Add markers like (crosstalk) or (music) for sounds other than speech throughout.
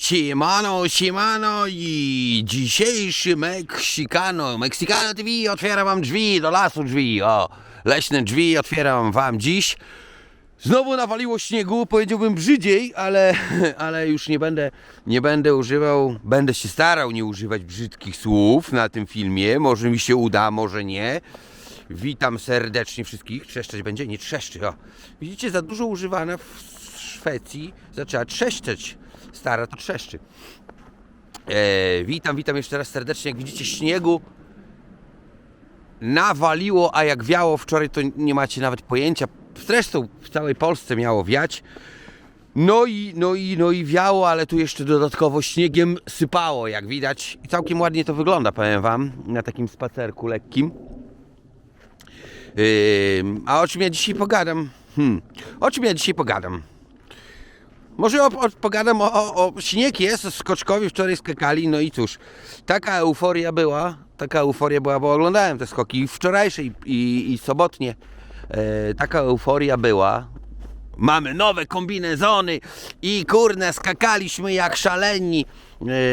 Siemano, siemano i dzisiejszy Meksykano, Meksykano TV otwiera wam drzwi, do lasu drzwi, o, leśne drzwi otwieram wam dziś. Znowu nawaliło śniegu, powiedziałbym brzydziej, ale, (laughs) ale już nie będę, nie będę używał, będę się starał nie używać brzydkich słów na tym filmie, może mi się uda, może nie. Witam serdecznie wszystkich, trzeszczeć będzie, nie trzeszczy, o. Widzicie, za dużo używana w Szwecji, zaczęła trzeszczeć, stara to trzeszczy. E, witam, witam jeszcze raz serdecznie, jak widzicie śniegu nawaliło, a jak wiało wczoraj, to nie macie nawet pojęcia. Zresztą w całej Polsce miało wiać. No i, no i, no i wiało, ale tu jeszcze dodatkowo śniegiem sypało, jak widać. I całkiem ładnie to wygląda, powiem Wam, na takim spacerku lekkim. Ym, a o czym ja dzisiaj pogadam? Hmm. O czym ja dzisiaj pogadam? Może o, o, pogadam o, o, o śnieg jest, skoczkowi wczoraj skakali, no i cóż, taka euforia była, taka euforia była, bo oglądałem te skoki wczorajsze i, i, i sobotnie, e, taka euforia była. Mamy nowe kombinezony i kurne, skakaliśmy jak szaleni.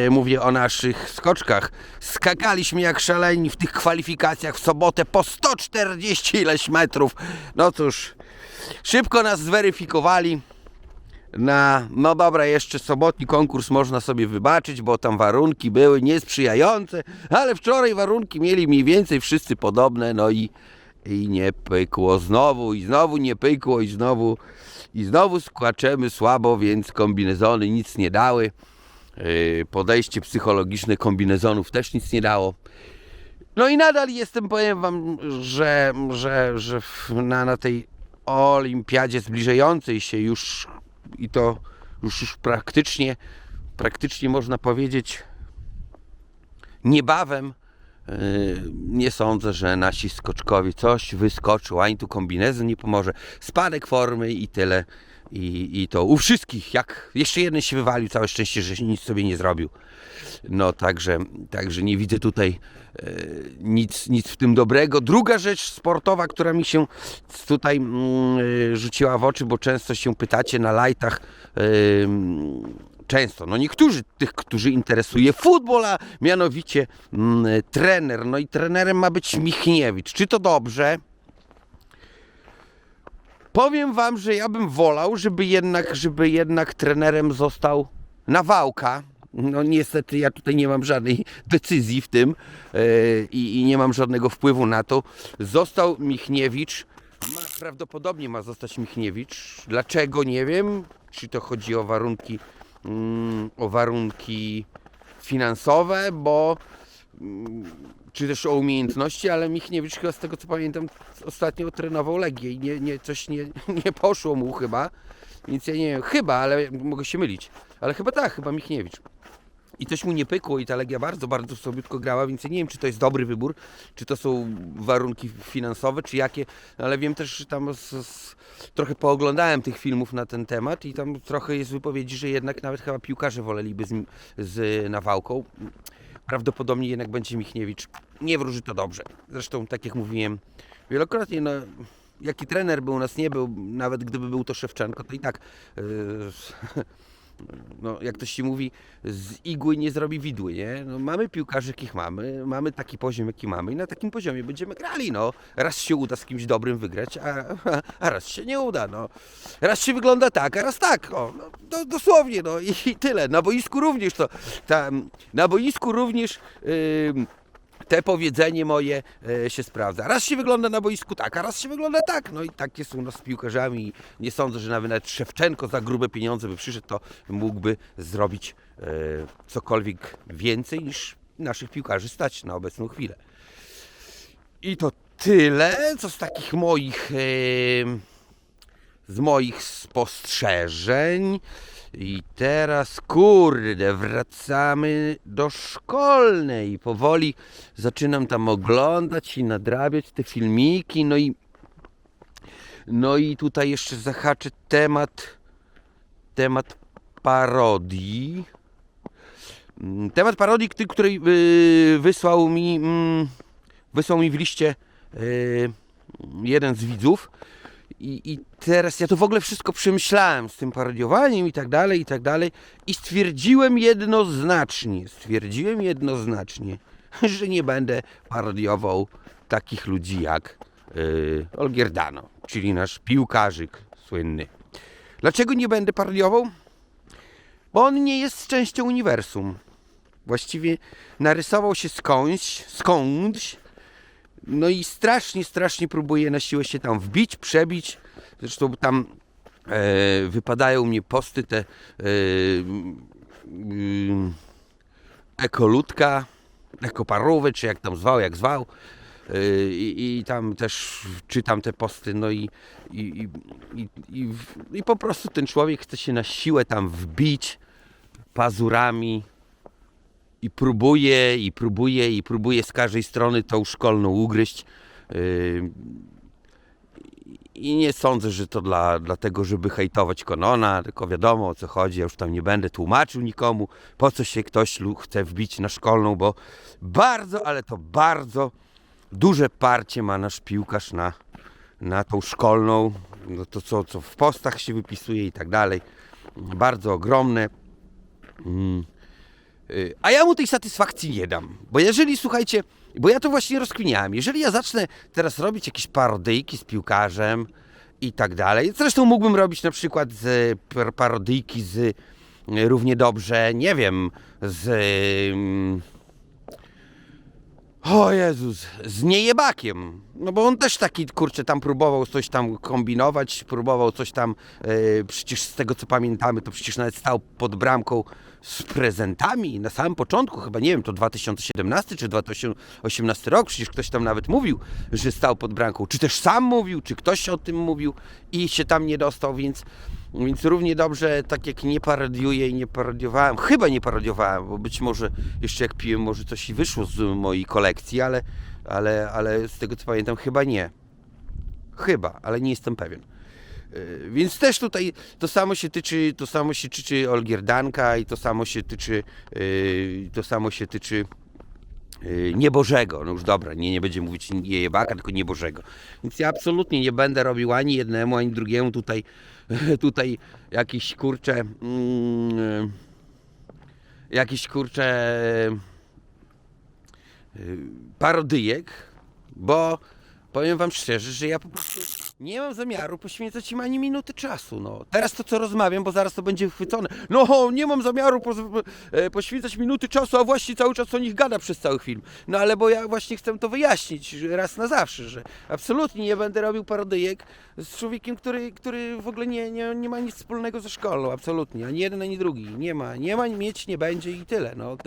E, mówię o naszych skoczkach. Skakaliśmy jak szaleni w tych kwalifikacjach w sobotę po 140 ileś metrów. No cóż, szybko nas zweryfikowali na, no dobra, jeszcze sobotni konkurs można sobie wybaczyć, bo tam warunki były niesprzyjające, ale wczoraj warunki mieli mniej więcej wszyscy podobne, no i, i nie pykło znowu, i znowu nie pykło, i znowu, i znowu skłaczemy słabo, więc kombinezony nic nie dały. Yy, Podejście psychologiczne kombinezonów też nic nie dało. No i nadal jestem, powiem wam, że, że, że na, na tej olimpiadzie zbliżającej się już i to już, już praktycznie, praktycznie można powiedzieć niebawem yy, nie sądzę, że nasi skoczkowi coś wyskoczył, ani tu kombinezon nie pomoże. Spadek formy i tyle. I, I to u wszystkich, jak jeszcze jeden się wywalił, całe szczęście, że nic sobie nie zrobił. No także, także nie widzę tutaj e, nic, nic w tym dobrego. Druga rzecz sportowa, która mi się tutaj mm, e, rzuciła w oczy, bo często się pytacie na lajtach. e, Często, no niektórzy tych, którzy interesuje futbol, a mianowicie mm, trener. No i trenerem ma być Michniewicz. Czy to dobrze? Powiem wam, że ja bym wolał, żeby jednak, żeby jednak trenerem został Nawałka. No niestety ja tutaj nie mam żadnej (laughs) decyzji w tym yy, i, nie mam żadnego wpływu na to. Został Michniewicz. Ma, prawdopodobnie ma zostać Michniewicz. Dlaczego nie wiem. Czy to chodzi o warunki, mm, o warunki finansowe, bo czy też o umiejętności, ale Michniewicz chyba z tego co pamiętam ostatnio trenował Legię i nie, nie, coś nie, (laughs) nie poszło mu chyba, więc ja nie wiem, chyba, ale mogę się mylić, ale chyba tak, chyba Michniewicz. I coś mu nie pykło i ta Legia bardzo, bardzo słabiutko grała, więc ja nie wiem, czy to jest dobry wybór, czy to są warunki finansowe, czy jakie, ale wiem też, że tam z, z, trochę pooglądałem tych filmów na ten temat i tam trochę jest wypowiedzi, że jednak nawet chyba piłkarze woleliby z, z Nawałką. Prawdopodobnie jednak będzie Michniewicz. Nie wróży to dobrze. Zresztą, tak jak mówiłem wielokrotnie, no, jaki trener by u nas nie był, nawet gdyby był to Szewczenko, to i tak, yy, no, jak to się mówi, z igły nie zrobi widły, nie? No, mamy piłkarzy, jakich mamy, mamy taki poziom, jaki mamy i na takim poziomie będziemy grali, no. Raz się uda z kimś dobrym wygrać, a, (laughs) a, raz się nie uda, no. Raz się wygląda tak, a raz tak, o, no, do, dosłownie, no i, tyle. Na boisku również to, na boisku również... Yy, te powiedzenie moje e, się sprawdza. Raz się wygląda na boisku tak, a raz się wygląda tak. No i tak jest u nas z piłkarzami. Nie sądzę, że nawet Szewczenko za grube pieniądze by przyszedł, to mógłby zrobić e, cokolwiek więcej niż naszych piłkarzy stać na obecną chwilę. I to tyle, co z takich moich e, z moich spostrzeżeń. I teraz, kurde, wracamy do szkolnej. Powoli zaczynam tam oglądać i nadrabiać te filmiki. No i, no i tutaj jeszcze zahaczę temat, temat parodii. Mm, Temat parodii, który yy, wysłał mi, mm, wysłał mi w liście yy, jeden z widzów. I, I teraz ja to w ogóle wszystko przemyślałem z tym parodiowaniem i tak dalej, i tak dalej. I stwierdziłem jednoznacznie, stwierdziłem jednoznacznie, (laughs) że nie będę parodiował takich ludzi jak yy, Olgierdano, czyli nasz piłkarzyk słynny. Dlaczego nie będę parodiował? Bo on nie jest częścią uniwersum. Właściwie narysował się skądś, skądś, no i strasznie, strasznie próbuje na siłę się tam wbić, przebić. Zresztą tam e, wypadają mnie posty te e, mm, ekoludka, ekoparówy, czy jak tam zwał, jak zwał. E, I, I tam też czytam te posty, no i, i, i, i, i po prostu ten człowiek chce się na siłę tam wbić pazurami i próbuje, i próbuje, i próbuje z każdej strony tą szkolną ugryźć. Yy, I nie sądzę, że to dla, dlatego, żeby hejtować Konona, tylko wiadomo o co chodzi. Ja już tam nie będę tłumaczył nikomu, po co się ktoś chce wbić na szkolną, bo bardzo, ale to bardzo duże parcie ma nasz piłkarz na, na tą szkolną. No to co, co w postach się wypisuje i tak dalej. Bardzo ogromne. Mm. Y, A ja mu tej satysfakcji nie dam. Bo jeżeli, słuchajcie, bo ja to właśnie rozkminiałem, jeżeli ja zacznę teraz robić jakieś parodyjki z piłkarzem i tak dalej, zresztą mógłbym robić na przykład z par- parodyjki z y, równie dobrze, nie wiem, z... ym, O Jezus, z niejebakiem. No bo on też taki, kurczę, tam próbował coś tam kombinować, próbował coś tam, e, przecież z tego co pamiętamy, to przecież nawet stał pod bramką z prezentami na samym początku, chyba nie wiem, to 2017 czy 2018 rok, przecież ktoś tam nawet mówił, że stał pod bramką, czy też sam mówił, czy ktoś o tym mówił i się tam nie dostał, więc, więc równie dobrze, tak jak nie parodiuję i nie parodiowałem, chyba nie parodiowałem, bo być może jeszcze jak piłem, może coś i wyszło z mojej kolekcji, ale, ale, ale z tego co pamiętam, chyba nie. Chyba, ale nie jestem pewien. Yy, Więc też tutaj to samo się tyczy, to samo się tyczy Olgierdanka i to samo się tyczy, yy, to samo się tyczy yy, niebożego. No już dobra, nie, nie będzie mówić nie jebaka, tylko niebożego. Więc ja absolutnie nie będę robił ani jednemu, ani drugiemu tutaj, (laughs) tutaj jakiś kurcze, mm, jakiś kurcze y, parodyjek, bo powiem wam szczerze, że ja po prostu nie mam zamiaru poświęcać im ani minuty czasu. No. Teraz to co rozmawiam, bo zaraz to będzie chwycone. No, nie mam zamiaru poz- e, poświęcać minuty czasu, a właśnie cały czas o nich gada przez cały film. No ale bo ja właśnie chcę to wyjaśnić raz na zawsze, że absolutnie nie będę robił parodyjek z człowiekiem, który, który w ogóle nie, nie, nie ma nic wspólnego ze szkolą, absolutnie. Ani jeden, ani drugi. Nie ma, nie ma, mieć nie będzie i tyle. No.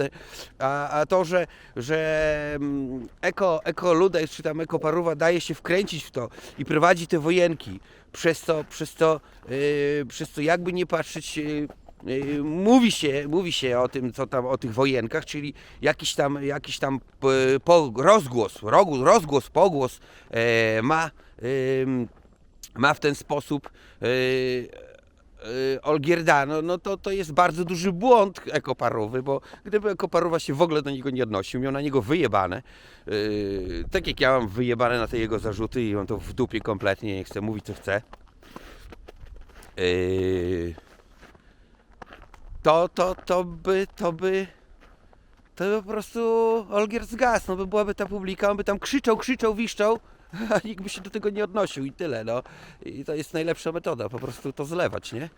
A, a to, że, że mm, eko, eko ludek, czy tam eko paruwa daje się wkręcić w to i prowadzi te wojenki, przez to, przez to, yy, przez to jakby nie patrzeć, yy, yy, mówi się, mówi się o tym, co tam, o tych wojenkach, czyli jakiś tam, jakiś tam p- po, rozgłos, rogu- rozgłos, pogłos e, ma, ym, ma w ten sposób yy, yy, Olgierdano, no to, to jest bardzo duży błąd ekoparowy, bo gdyby ekoparowa się w ogóle do niego nie odnosił, miał na niego wyjebane, yy, tak jak ja mam wyjebane na te jego zarzuty i mam to w dupie kompletnie, nie chcę mówić co chcę, yy, to, to, to by, to by, to by po prostu Olgierd zgasł, no by byłaby ta publika, on by tam krzyczał, krzyczał, wiszczał, (laughs) nikt by się do tego nie odnosił i tyle, no. I to jest najlepsza metoda, po prostu to zlewać, nie?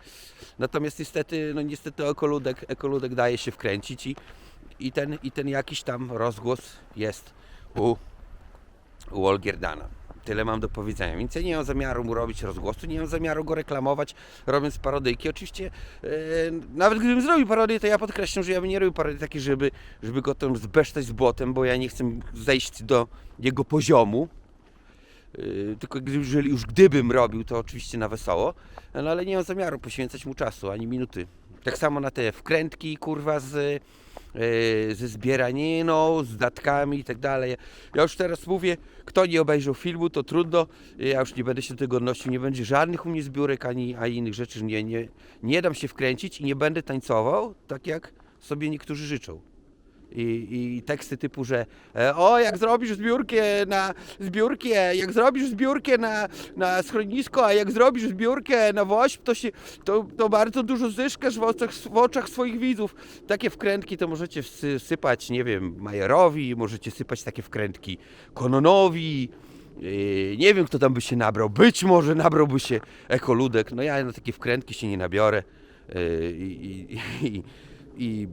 Natomiast niestety, no niestety ekoludek, ekoludek daje się wkręcić i, i, ten, i ten jakiś tam rozgłos jest u, u Olgierdana. Tyle mam do powiedzenia, więc ja nie mam zamiaru mu robić rozgłosu, nie mam zamiaru go reklamować, robiąc parodyjki. Oczywiście, e, nawet gdybym zrobił parodię, to ja podkreślam, że ja bym nie robił parodii takiej, żeby, żeby go tam zbesztać z błotem, bo ja nie chcę zejść do jego poziomu. Yy, tylko jeżeli już gdybym robił, to oczywiście na wesoło, no ale nie mam zamiaru poświęcać mu czasu, ani minuty. Tak samo na te wkrętki, kurwa, z, yy, ze zbieraniną, z datkami i tak dalej. Ja już teraz mówię, kto nie obejrzał filmu, to trudno, ja już nie będę się do tego odnosił, nie będzie żadnych u mnie zbiórek, ani, ani innych rzeczy, nie, nie, nie dam się wkręcić i nie będę tańcował, tak jak sobie niektórzy życzą. I, i teksty typu, że e, o, jak zrobisz zbiórkę na zbiórkę, jak zrobisz zbiórkę na, na schronisko, a jak zrobisz zbiórkę na WOŚP, to, się, to, to bardzo dużo zyskasz w oczach, w oczach swoich widzów. Takie wkrętki to możecie sypać, nie wiem, Majerowi, możecie sypać takie wkrętki Kononowi, Yy, nie wiem, kto tam by się nabrał. Być może nabrałby się ekoludek. No ja na takie wkrętki się nie nabiorę. Yy, I, i, i, i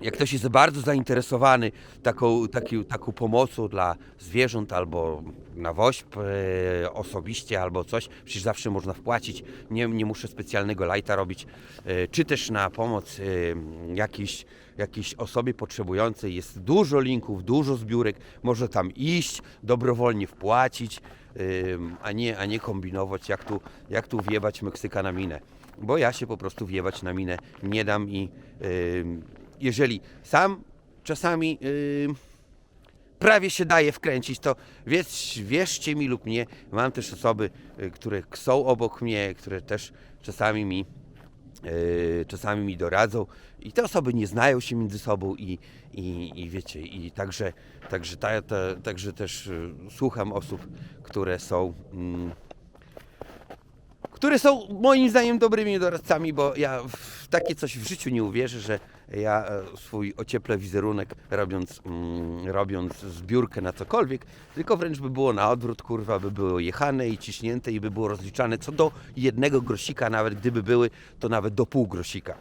jak ktoś jest bardzo zainteresowany taką, taki, taką pomocą dla zwierząt albo na woźb e, osobiście albo coś, przecież zawsze można wpłacić. Nie, nie muszę specjalnego lajta robić. E, czy też na pomoc e, jakiejś, jakiejś osobie potrzebującej jest dużo linków, dużo zbiórek. Może tam iść, dobrowolnie wpłacić, ym, a nie, a nie kombinować, jak tu, jak tu wjebać Meksyka na minę. Bo ja się po prostu wjebać na minę nie dam i ym, jeżeli sam czasami ym, prawie się daje wkręcić, to wiesz, wierzcie mi lub nie, mam też osoby, y, które są obok mnie, które też czasami mi Yy, czasami mi doradzą i te osoby nie znają się między sobą i, i, i wiecie, i także, także, ta, ta, także też yy, słucham osób, które są mm, które są moim zdaniem dobrymi doradcami, bo ja w takie coś w życiu nie uwierzę, że ja e, swój ocieplę wizerunek robiąc, mm, robiąc zbiórkę na cokolwiek, tylko wręcz by było na odwrót, kurwa, by było jechane i ciśnięte i by było rozliczane co do jednego grosika, nawet gdyby były, to nawet do pół grosika.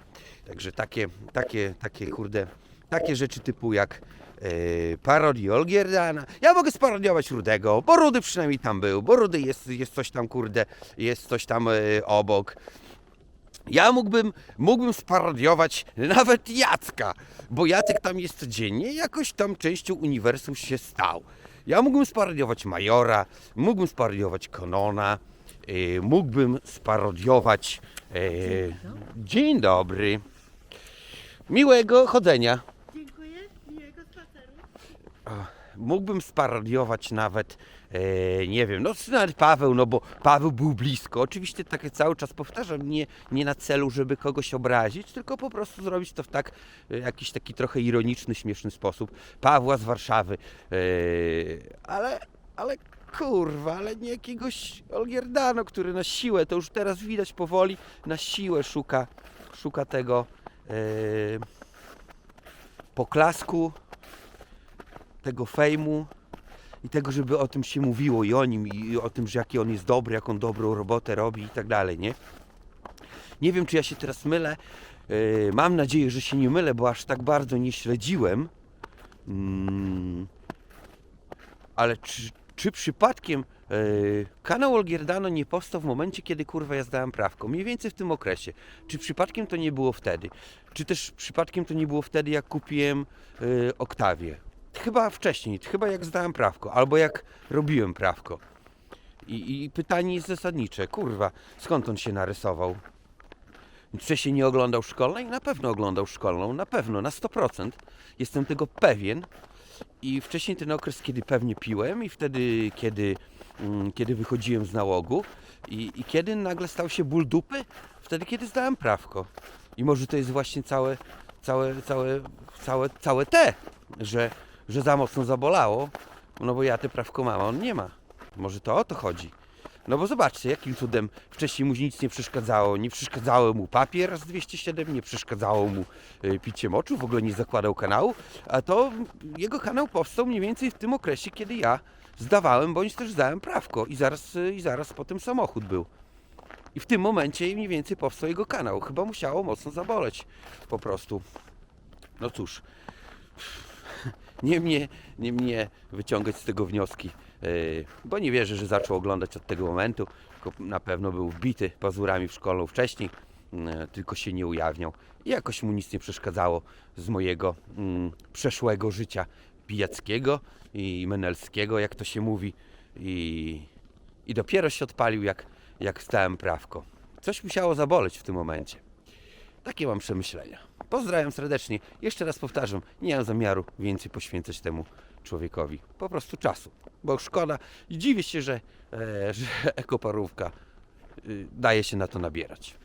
Także takie, takie, takie kurde, takie rzeczy typu jak e, parodii Olgierdana. Ja mogę sparodiować Rudego, bo Rudy przynajmniej tam był, bo Rudy jest, jest coś tam, kurde, jest coś tam e, obok. Ja mógłbym, mógłbym sparodiować nawet Jacka, bo Jacek tam jest codziennie, jakoś tam częścią uniwersum się stał. Ja mógłbym sparodiować Majora, mógłbym sparodiować Konona, e, mógłbym sparodiować... E, dzień dobry. Miłego chodzenia. Dziękuję, miłego spaceru. Mógłbym sparodiować nawet, e, nie wiem, no nawet Paweł, no bo Paweł był blisko. Oczywiście tak cały czas powtarzam, nie, nie na celu, żeby kogoś obrazić, tylko po prostu zrobić to w tak, e, jakiś taki trochę ironiczny, śmieszny sposób. Pawła z Warszawy, e, ale, ale kurwa, ale nie jakiegoś Olgierdano, który na siłę, to już teraz widać powoli, na siłę szuka, szuka tego e, poklasku, tego fejmu i tego, żeby o tym się mówiło i o nim, i o tym, że jaki on jest dobry, jak on dobrą robotę robi i tak dalej, nie? Nie wiem, czy ja się teraz mylę. Yy, mam nadzieję, że się nie mylę, bo aż tak bardzo nie śledziłem. Mm, ale czy, czy przypadkiem yy, kanał Olgierdano nie powstał w momencie, kiedy kurwa ja zdałem prawko? Mniej więcej w tym okresie. Czy przypadkiem to nie było wtedy? Czy też przypadkiem to nie było wtedy, jak kupiłem yy, Oktawię? Chyba wcześniej, chyba jak zdałem prawko, albo jak robiłem prawko. I, I pytanie jest zasadnicze, kurwa, skąd on się narysował? Wcześniej nie oglądał szkolnej? Na pewno oglądał szkolną, na pewno, na 100%. Jestem tego pewien. I wcześniej ten okres, kiedy pewnie piłem i wtedy, kiedy, mm, kiedy wychodziłem z nałogu i, i kiedy nagle stał się ból dupy? Wtedy, kiedy zdałem prawko. I może to jest właśnie całe, całe, całe, całe, całe te, że, że za mocno zabolało, no bo ja te prawko mam, a on nie ma. Może to o to chodzi. No bo zobaczcie, jakim cudem wcześniej mu nic nie przeszkadzało. Nie przeszkadzało mu papier z 207, nie przeszkadzało mu y, picie moczu, w ogóle nie zakładał kanału, a to jego kanał powstał mniej więcej w tym okresie, kiedy ja zdawałem, bądź też zdałem prawko i zaraz, y, i zaraz potem samochód był. I w tym momencie mniej więcej powstał jego kanał. Chyba musiało mocno zaboleć po prostu. No cóż, nie mnie, nie mnie wyciągać z tego wnioski, yy, bo nie wierzę, że zaczął oglądać od tego momentu, tylko na pewno był wbity pazurami w szkole wcześniej, yy, tylko się nie ujawniał i jakoś mu nic nie przeszkadzało z mojego mm, przeszłego życia pijackiego i menelskiego, jak to się mówi i, i dopiero się odpalił, jak, jak stałem prawko. Coś musiało zaboleć w tym momencie. Takie mam przemyślenia. Pozdrawiam serdecznie. Jeszcze raz powtarzam, nie mam zamiaru więcej poświęcać temu człowiekowi. Po prostu czasu. Bo szkoda i dziwię się, że, e, że (laughs) ekoparówka y, daje się na to nabierać.